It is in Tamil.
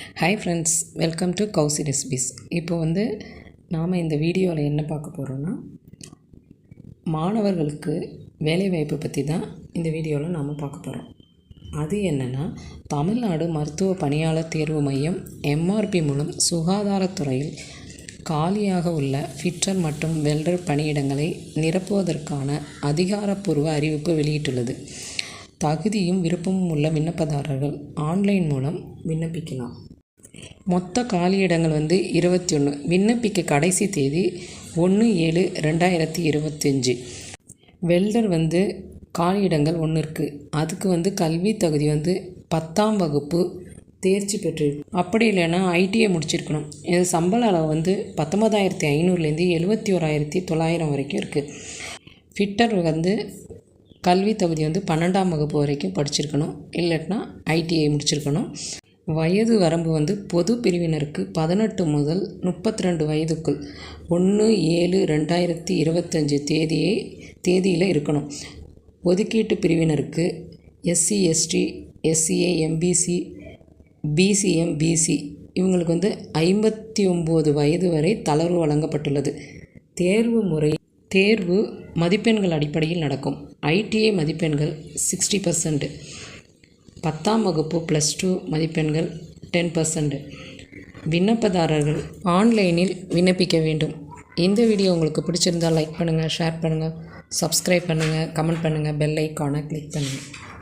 Hi friends welcome to Kousi recipes இப்போ வந்து நாம் இந்த வீடியோவில் என்ன பார்க்க போகிறோன்னா மாணவர்களுக்கு வேலைவாய்ப்பு பற்றி தான் இந்த வீடியோவில் நாம் பார்க்க போகிறோம் அது என்னென்னா தமிழ்நாடு மருத்துவ பணியாளர் தேர்வு மையம் எம்ஆர்பி மூலம் சுகாதாரத்துறையில் காலியாக உள்ள ஃபிட்டர் மற்றும் வெல்டர் பணியிடங்களை நிரப்புவதற்கான அதிகாரப்பூர்வ அறிவிப்பு வெளியிட்டுள்ளது. தகுதியும் விருப்பமும் உள்ள விண்ணப்பதாரர்கள் ஆன்லைன் மூலம் விண்ணப்பிக்கலாம். மொத்த காலியிடங்கள் வந்து இருபத்தி ஒன்று விண்ணப்பிக்க கடைசி தேதி ஒன்று ஏழு ரெண்டாயிரத்தி இருபத்தஞ்சி. வெல்டர் வந்து காலியிடங்கள் ஒன்று இருக்குது அதுக்கு வந்து கல்வி தகுதி வந்து பத்தாம் வகுப்பு தேர்ச்சி பெற்று. அப்படி இல்லைன்னா ஐடிஐ முடிச்சிருக்கணும். இது சம்பள அளவு வந்து பத்தொன்பதாயிரத்தி ஐநூறுலேருந்து எழுபத்தி ஓராயிரத்தி தொள்ளாயிரம் வரைக்கும் இருக்குது ஃபிட்டர் வந்து கல்வி தகுதி வந்து பன்னெண்டாம் வகுப்பு வரைக்கும் படிச்சிருக்கணும். இல்லட்னா ஐடிஐ முடிச்சிருக்கணும். வயது வரம்பு வந்து பொது பிரிவினருக்கு பதினெட்டு முதல் முப்பத்தி ரெண்டு வயதுக்குள் ஒன்று ஏழு ரெண்டாயிரத்தி இருபத்தஞ்சி தேதியை தேதியில் இருக்கணும். ஒதுக்கீட்டு பிரிவினருக்கு SC ST SCA MBC BCM BC இவங்களுக்கு வந்து ஐம்பத்தி ஒம்பது வயது வரை தளர்வு வழங்கப்பட்டுள்ளது. தேர்வு முறை தேர்வு மதிப்பெண்கள் அடிப்படையில் நடக்கும். ஐடிஐ மதிப்பெண்கள் சிக்ஸ்டி பர்சன்ட். பத்தாம் வகுப்பு ப்ளஸ் டூ மதிப்பெண்கள் டென் பர்சன்ட். விண்ணப்பதாரர்கள் ஆன்லைனில் விண்ணப்பிக்க வேண்டும். இந்த வீடியோ உங்களுக்கு பிடிச்சிருந்தால் லைக் பண்ணுங்கள் ஷேர் பண்ணுங்கள் சப்ஸ்கிரைப் பண்ணுங்கள் கமெண்ட் பண்ணுங்கள் பெல் ஐக்கானை கிளிக் பண்ணுங்கள்